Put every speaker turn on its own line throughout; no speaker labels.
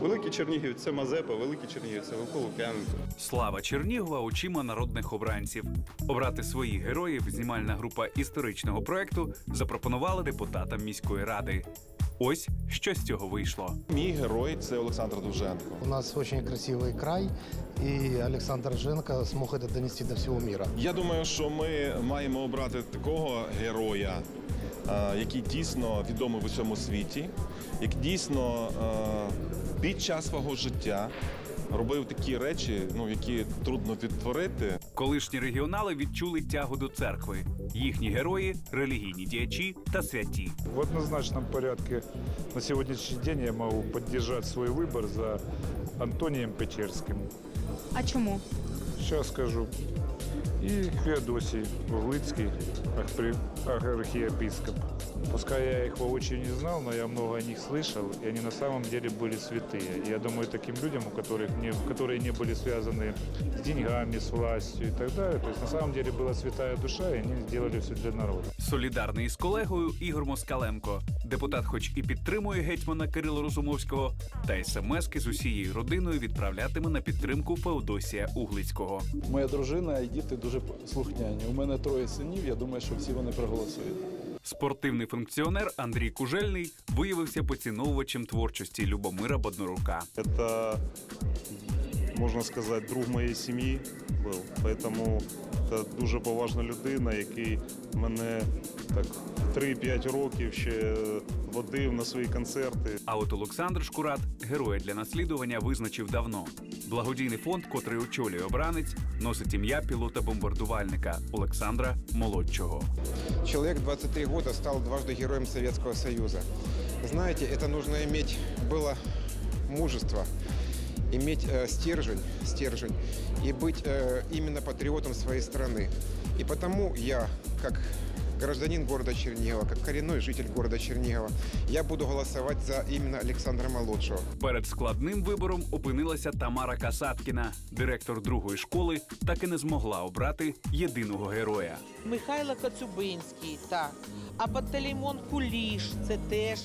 Великий Чернігів це Мазепа, Великий Чернігів це Вовко Лук'яненко.
Слава Чернігова очима народних обранців. Обрати своїх героїв знімальна група історичного проекту запропонувала депутатам міської ради. Ось що з цього вийшло.
Мій герой це Олександр Довженко.
У нас очень красивый край, и Александр Женко смог это донести до всего мира.
Я думаю, що ми маємо обрати такого героя, який дійсно відомий в усьому світі, який дійсно е, під час свого життя робив такі речі, ну які трудно відтворити.
Колишні регіонали відчули тягу до церкви. Їхні герої релігійні діячі та святі.
В однозначном порядке на сегодняшний день я могу поддержать свой выбор за Антонием Печерским.
А чому?
Сейчас скажу И Феодосий Углицкий, архипре- архиепископ. Пускай я их воочию не знал, но я много о них слышал, и они на самом деле были святые. И я думаю, таким людям, у которых не, которые не были связаны с деньгами, с властью и так далее, то есть на самом деле была святая душа, и они сделали все для народа.
Солідарний із колегою Ігор Москаленко. Депутат, хоч і підтримує гетьмана Кирила Розумовського, та смски з усією родиною відправлятиме на підтримку Феодосія Углицького.
Моя дружина і діти дуже слухняні. У мене троє синів. Я думаю, що всі вони проголосують.
Спортивний функціонер Андрій Кужельний виявився поціновувачем творчості Любомира Боднорука.
Это, можна сказати, друг моєї сім'ї був. Поэтому це дуже поважна людина, який мене так 3-5 років ще водив на свої концерти.
А от Олександр Шкурат героя для наслідування визначив давно. Благодійний фонд, котрий очолює обранець, носить ім'я пілота-бомбардувальника Олександра Молодчого.
Человек 23 года стал дважды героем Советского Союза. Знаете, это нужно иметь было мужество, иметь э, стержень, стержень и быть э, именно патриотом своей страны. И потому я, как гражданин города Чернигова, как коренной житель города Чернигова, я буду голосовать за именно Александра Молодшего.
Перед складним вибором опинилася Тамара Касаткіна. Директор другої школи так і не змогла обрати єдиного героя.
Михайло Коцюбинський, так. А Пантелеймон Куліш, це теж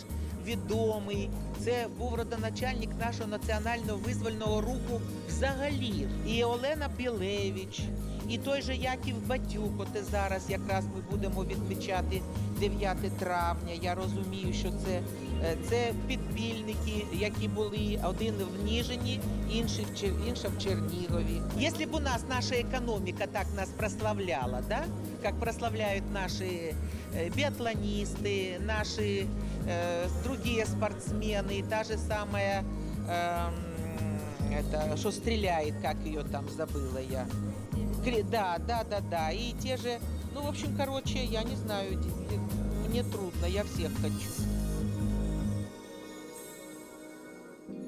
відомий. Це був родоначальник нашого національно-визвольного руху взагалі. І Олена Білевич, і той же Яків Батюк, оте зараз якраз ми будемо відмічати 9 травня. Я розумію, що це, е, це підпільники, які були один в Ніжині, інший в, Чер- інша в Чернігові. Якщо б у нас наша економіка так нас прославляла, да? как прославляют наши э, биатлонисты, наши э, другие спортсмены, и та же самая, эм, это, что стреляет, как ее там забыла я. Кри- Да, да, да, да. И те же, ну, в общем, короче, я не знаю, мне трудно, я всех хочу.